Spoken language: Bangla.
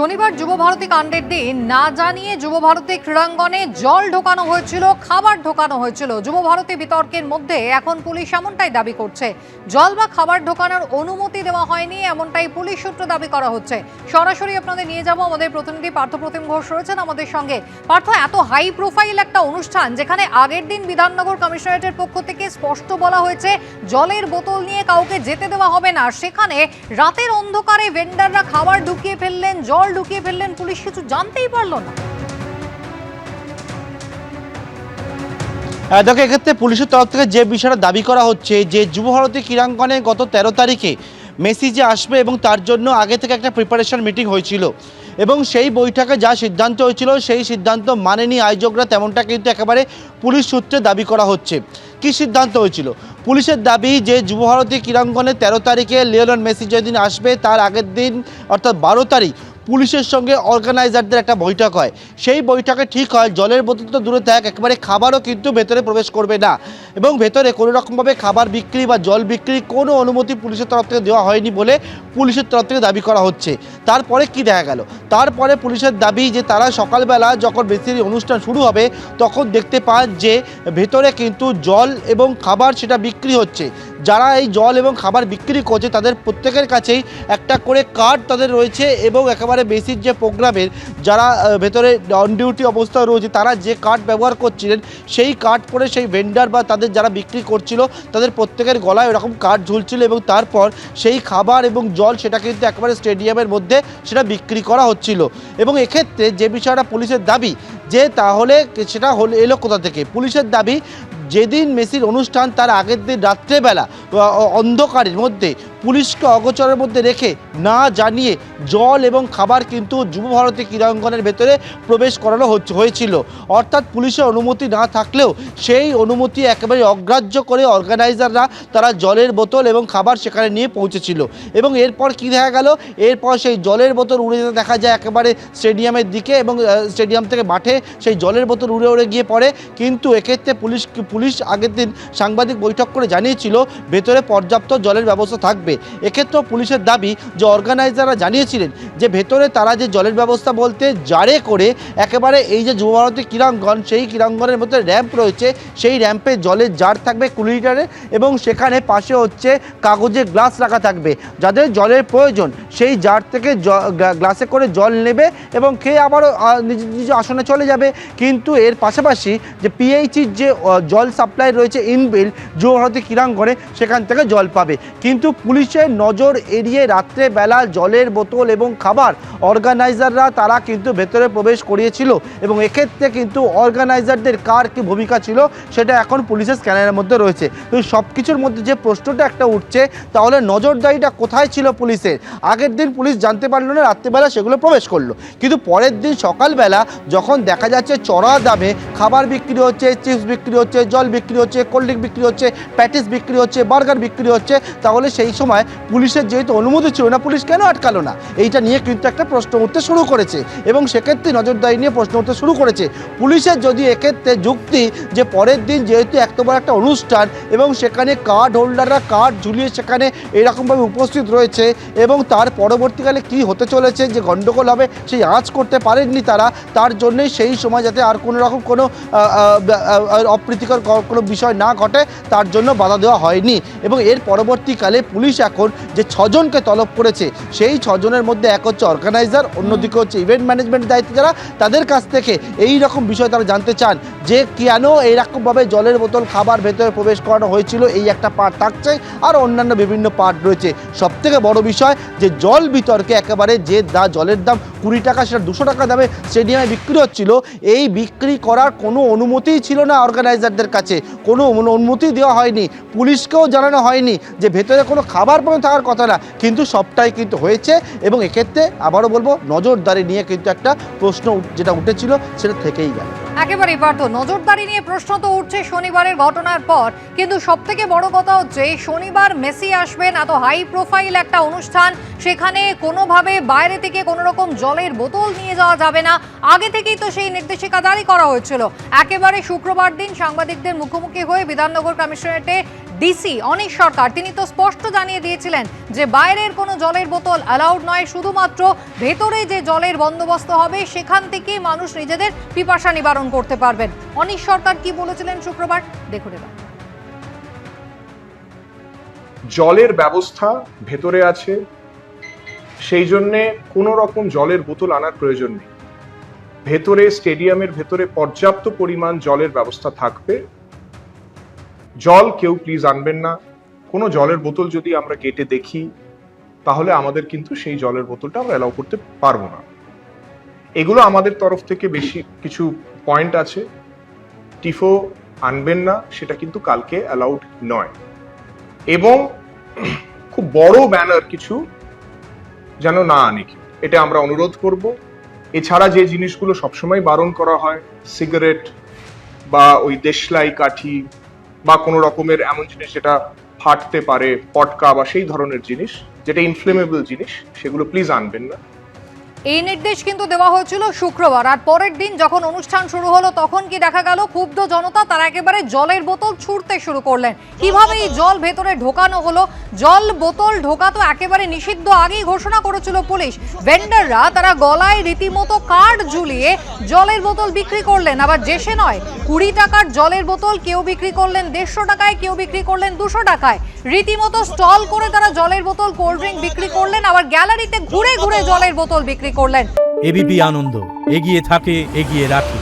শনিবার যুব ভারতী কাণ্ডের দিন। না জানিয়ে যুব ভারতী ক্রীড়াঙ্গনে জল ঢোকানো হয়েছিল, খাবার ঢোকানো হয়েছিল। যুব ভারতী বিতর্কের মধ্যে এখন পুলিশ এমনটাই দাবি করছে। জল বা খাবার ঢোকানোর অনুমতি দেওয়া হয়নি, এমনটাই পুলিশ সূত্র দাবি করা হচ্ছে। সরাসরি আপনাদের নিয়ে যাব আমাদের প্রতিনিধি পার্থ প্রতিম ঘোষ রয়েছেন আমাদের সঙ্গে। পার্থ, এত হাই প্রোফাইল একটা অনুষ্ঠান, যেখানে আগের দিন বিধাননগর কমিশনারেটের পক্ষ থেকে স্পষ্ট বলা হয়েছে, জলের বোতল নিয়ে কাউকে যেতে দেওয়া হবে না। সেখানে রাতের অন্ধকারে ভেন্ডাররা খাবার ঢুকিয়ে ফেললেন, জল ঢুকিয়ে ফেললেন পুলিশ, কিছু জানতেই পারল না। দেখো, এক্ষেত্রে পুলিশের তরফ থেকে যে বিষয়টা দাবি করা হচ্ছে, যে যুবভারতী ক্রীড়াঙ্গনে গত তেরো তারিখে মেসি যে আসবে এবং তার জন্য আগে থেকে একটা প্রিপারেশন মিটিং হয়েছিল এবং সেই বৈঠকে যা সিদ্ধান্ত হয়েছিল, সেই সিদ্ধান্ত মানেনি আয়োজকরা, তেমনটা কিন্তু একেবারে পুলিশ সূত্রে দাবি করা হচ্ছে। কি সিদ্ধান্ত হয়েছিল? পুলিশের দাবি যে যুবভারতী ক্রীড়াঙ্গনে তেরো তারিখে লিওনল মেসি যেদিন আসবে, তার আগের দিন, অর্থাৎ বারো তারিখ পুলিশের সঙ্গে অর্গানাইজারদের একটা বৈঠক হয়। সেই বৈঠকে ঠিক হয়, জলের বোতল তো দূরে থাক, একেবারে খাবারও কিন্তু ভেতরে প্রবেশ করবে না। এবং ভেতরে কোনো রকমভাবে খাবার বিক্রি বা জল বিক্রি কোনো অনুমতি পুলিশের তরফ থেকে দেওয়া হয়নি বলে পুলিশের তরফ থেকে দাবি করা হচ্ছে। তারপরে কি দেখা গেল? তারপরে পুলিশের দাবি যে তারা সকালবেলা যখন বেসির অনুষ্ঠান শুরু হবে, তখন দেখতে পান যে ভেতরে কিন্তু জল এবং খাবার সেটা বিক্রি হচ্ছে। যারা এই জল এবং খাবার বিক্রি করছে, তাদের প্রত্যেকের কাছেই একটা করে কার্ড তাদের রয়েছে এবং একেবারে বেসিক যে প্রোগ্রামের যারা ভেতরে অন ডিউটি অবস্থায় রয়েছে, তারা যে কার্ড ব্যবহার করছিলেন, সেই কার্ড পরে সেই ভেন্ডার বা তাদের যারা বিক্রি করছিল, তাদের প্রত্যেকের গলায় ওরকম কাঠ ঝুলছিল এবং তারপর সেই খাবার এবং জল সেটা কিন্তু একেবারে স্টেডিয়ামের মধ্যে সেটা বিক্রি করা হচ্ছিল। এবং এক্ষেত্রে যে বিষয়টা পুলিশের দাবি, যে তাহলে সেটা হল এলো কোথা থেকে? পুলিশের দাবি, যেদিন মেসির অনুষ্ঠান তার আগের দিন রাত্রেবেলা অন্ধকারের মধ্যে পুলিশকে অগোচরের মধ্যে রেখে না জানিয়ে জল এবং খাবার কিন্তু যুব ভারতী ক্রীড়াঙ্গনের ভেতরে প্রবেশ করানো হয়েছিল। অর্থাৎ পুলিশের অনুমতি না থাকলেও সেই অনুমতি একেবারে অগ্রাহ্য করে অর্গানাইজাররা তারা জলের বোতল এবং খাবার সেখানে নিয়ে পৌঁছেছিল এবং এরপর কি দেখা গেল? এরপর সেই জলের বোতল উড়ে যেতে দেখা যায় একেবারে স্টেডিয়ামের দিকে এবং স্টেডিয়াম থেকে মাঠে সেই জলের বোতল উড়ে উড়ে গিয়ে পড়ে। কিন্তু এক্ষেত্রে পুলিশ পুলিশ আগের দিন সাংবাদিক বৈঠক করে জানিয়েছিল, ভেতরে পর্যাপ্ত জলের ব্যবস্থা থাকবে। এক্ষেত্রেও পুলিশের দাবি যে অর্গানাইজাররা জানিয়েছিলেন যে ভেতরে তারা যে জলের ব্যবস্থা বলতে জারে করে একেবারে এই যে যুবভারতী ক্রীড়াঙ্গন, সেই ক্রীড়াঙ্গনের মধ্যে র্যাম্প রয়েছে, সেই র্যাম্পে জলের জার থাকবে কুড়ি লিটারের এবং সেখানে পাশে হচ্ছে কাগজের গ্লাস রাখা থাকবে। যাদের জলের প্রয়োজন সেই জার থেকে গ্লাসে করে জল নেবে এবং খেয়ে আবারও নিজ নিজ আসনে চলে যাবে। কিন্তু এর পাশাপাশি যে পিএইচির যে জল সাপ্লাই রয়েছে ইনবিল যুবভারতী ক্রীড়াঙ্গনে সেখান থেকে জল পাবে। কিন্তু পুলিশের নজর এড়িয়ে রাত্রেবেলা জলের বোতল এবং খাবার অর্গানাইজাররা তারা কিন্তু ভেতরে প্রবেশ করিয়েছিল। এবং এক্ষেত্রে কিন্তু অর্গানাইজারদের কার কি ভূমিকা ছিল, সেটা এখন পুলিশের স্ক্যানারের মধ্যে রয়েছে। তো সব কিছুর মধ্যে যে প্রশ্নটা একটা উঠছে, তাহলে নজরদারিটা কোথায় ছিল পুলিশের? আগের দিন পুলিশ জানতে পারল না, রাত্রেবেলা সেগুলো প্রবেশ করল। কিন্তু পরের দিন সকালবেলা যখন দেখা যাচ্ছে চড়া দামে খাবার বিক্রি হচ্ছে, চিপস বিক্রি হচ্ছে, জল বিক্রি হচ্ছে কোল্ড ড্রিঙ্ক বিক্রি হচ্ছে প্যাটিস বিক্রি হচ্ছে বার্গার বিক্রি হচ্ছে, তাহলে সেই সময় পুলিশের যেহেতু অনুমতি ছিল না, পুলিশ কেন আটকালো না? এইটা নিয়ে কিন্তু একটা প্রশ্ন উঠতে শুরু করেছে এবং সেক্ষেত্রে নজরদারি নিয়ে প্রশ্ন উঠতে শুরু করেছে। পুলিশের যদি এক্ষেত্রে যুক্তি যে পরের দিন যেহেতু বড় একটা অনুষ্ঠান এবং সেখানে কার্ড হোল্ডাররা কার্ড ঝুলিয়ে সেখানে এরকমভাবে উপস্থিত রয়েছে এবং তার পরবর্তীকালে কি হতে চলেছে যে গণ্ডগোল হবে সেই আঁচ করতে পারেননি তারা তার জন্যই সেই সময় যাতে আর কোনো রকম কোনো অপ্রীতিকর কোনো বিষয় না ঘটে তার জন্য বাধা দেওয়া হয়নি। এবং এর পরবর্তীকালে পুলিশ এখন যে ছজনকে তলব করেছে সেই ছজনের মধ্যে এক হচ্ছে অর্গানাইজার অন্যদিকে হচ্ছে ইভেন্ট ম্যানেজমেন্ট দায়িত্বে যারা তাদের কাছ থেকে এই রকম বিষয় তারা জানতে চান যে কেন এইরকমভাবে জলের বোতল খাবার ভেতরে প্রবেশ করানো হয়েছিল এই একটা পার্ট থাকছে আর অন্যান্য বিভিন্ন পার্ট রয়েছে। সব থেকে বড় বিষয় যে জল বিতর্কে একেবারে যে দা জলের দাম কুড়ি টাকা, সেটা দুশো টাকা দামে স্টেডিয়ামে বিক্রি হচ্ছিল। এই বিক্রি করার কোনো অনুমতিই ছিল না অর্গানাইজারদের কাছে। কোনো অনুমতি দেওয়া হয়নি। পুলিশকেও জানানো হয়নি যে ভেতরে কোনো খাবার পর্যন্ত থাকার কথা না। কিন্তু সবটাই কিন্তু হয়েছে এবং এক্ষেত্রে আবারও বলব, নজরদারি নিয়ে কিন্তু একটা প্রশ্ন যেটা উঠেছিল, সেটা থেকেই গেল। একেবারেই পার্থ, নজরদারি নিয়ে প্রশ্ন তো উঠছে শনিবারের ঘটনার পর। কিন্তু সব থেকে বড় কথা হচ্ছে, শনিবার মেসি আসবেন এত হাই প্রোফাইল একটা অনুষ্ঠান। সেখানে কোনোভাবে বাইরে থেকে কোনো রকম জলের বোতল নিয়ে যাওয়া যাবে না। আগে থেকেই তো সেই নির্দেশিকা জারি করা হয়েছিল। একেবারে শুক্রবার দিন সাংবাদিকদের মুখোমুখি হয়ে বিধাননগর কমিশনারেটে ডিসি অনিশ সরকার, তিনি তো স্পষ্ট জানিয়ে দিয়েছিলেন যে বাইরের কোনো জলের বোতল অ্যালাউড নয়। শুধুমাত্র ভেতরে যে জলের বন্দোবস্ত হবে, সেখান থেকে মানুষ নিজেদের পিপাসা নিবারণ করতে পারবেন। অনিশ সরকার কি বলেছিলেন শুক্রবার? দেখুন এবার। জলের ব্যবস্থা ভেতরে আছে সেই জন্যে কোনো রকম জলের বোতল আনার প্রয়োজন নেই। ভেতরে, স্টেডিয়ামের ভেতরে পর্যাপ্ত পরিমাণ জলের ব্যবস্থা থাকবে। জল কেউ প্লিজ আনবেন না। কোনো জলের বোতল যদি আমরা গেটে দেখি, তাহলে আমাদের কিন্তু সেই জলের বোতলটা আমরা অ্যালাউ করতে পারব না। এগুলো আমাদের তরফ থেকে বেশি কিছু পয়েন্ট আছে। টিফো আনবেন না, সেটা কিন্তু কালকে অ্যালাউড নয়। এবং খুব বড় ব্যানার কিছু যেন না আনে। এটা আমরা অনুরোধ করব এছাড়া যে জিনিসগুলো সবসময় বারণ করা হয়, সিগারেট বা ওই দেশলাই কাঠি বা কোনো রকমের এমন জিনিস যেটা ফাটতে পারে, পটকা বা সেই ধরনের জিনিস, যেটা ইনফ্লেমেবল জিনিস, সেগুলো প্লিজ আনবেন না এই নির্দেশ কিন্তু দেওয়া হয়েছিল শুক্রবার। আর পরের দিন যখন অনুষ্ঠান শুরু হলো, তখন কি দেখা গেল, ক্ষুব্ধ জনতা তারা একেবারে জলের বোতল ছুটতে শুরু করলেন। কীভাবে এই জল ভেতরে ঢোকানো হলো? জল বোতল ঢোকা তো একেবারে নিষিদ্ধ আগেই ঘোষণা করেছিল পুলিশ। ভেন্ডাররা তারা গলায় রীতিমতো কার্ড ঝুলিয়ে জলের বোতল বিক্রি করলেন। আবার যেসে নয়, কুড়ি টাকার জলের বোতল কেউ বিক্রি করলেন, দেড়শো টাকায় কেউ বিক্রি করলেন, দুশো টাকায়। রীতিমতো স্টল করে তারা জলের বোতল, কোল্ড ড্রিঙ্ক বিক্রি করলেন, আবার গ্যালারিতে ঘুরে ঘুরে জলের বোতল বিক্রি করলেন। এবিপি আনন্দ এগিয়ে থাকে এগিয়ে রাখে।